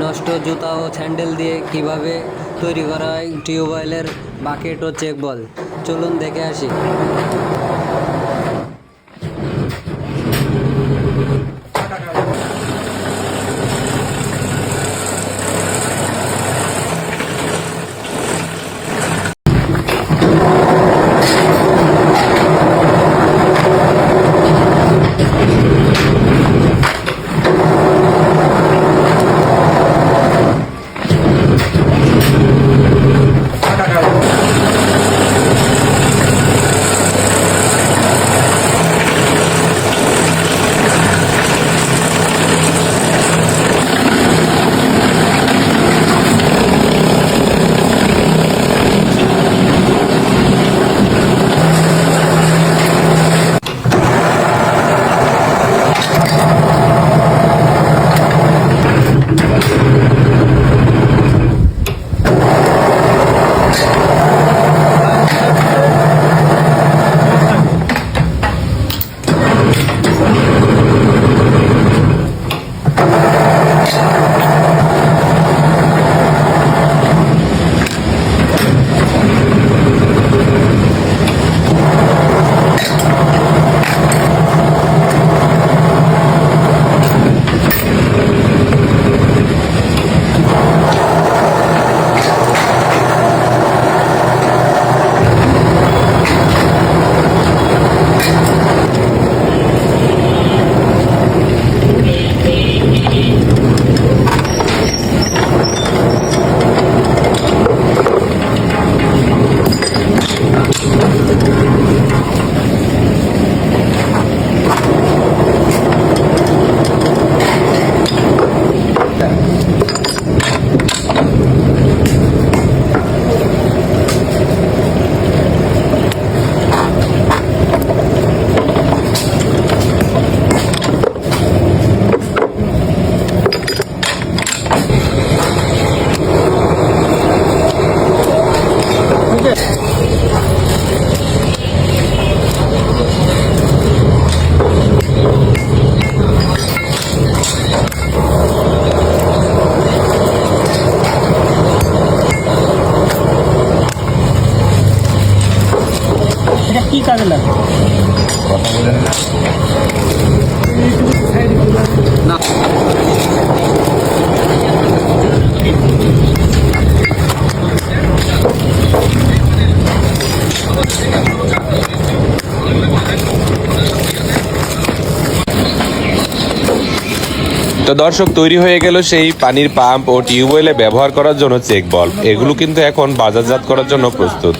নষ্ট জুতা ও স্যান্ডেল দিয়ে কীভাবে তৈরি করা হয়, টিউবওয়েলের বাকেট ও চেক বল। চলুন দেখে আসি। তো দর্শক, তৈরি হয়ে গেল সেই পানির পাম্প ও টিউবওয়েলে ব্যবহার করার জন্য চেক বল। এগুলো কিন্তু এখন বাজারজাত করার জন্য প্রস্তুত।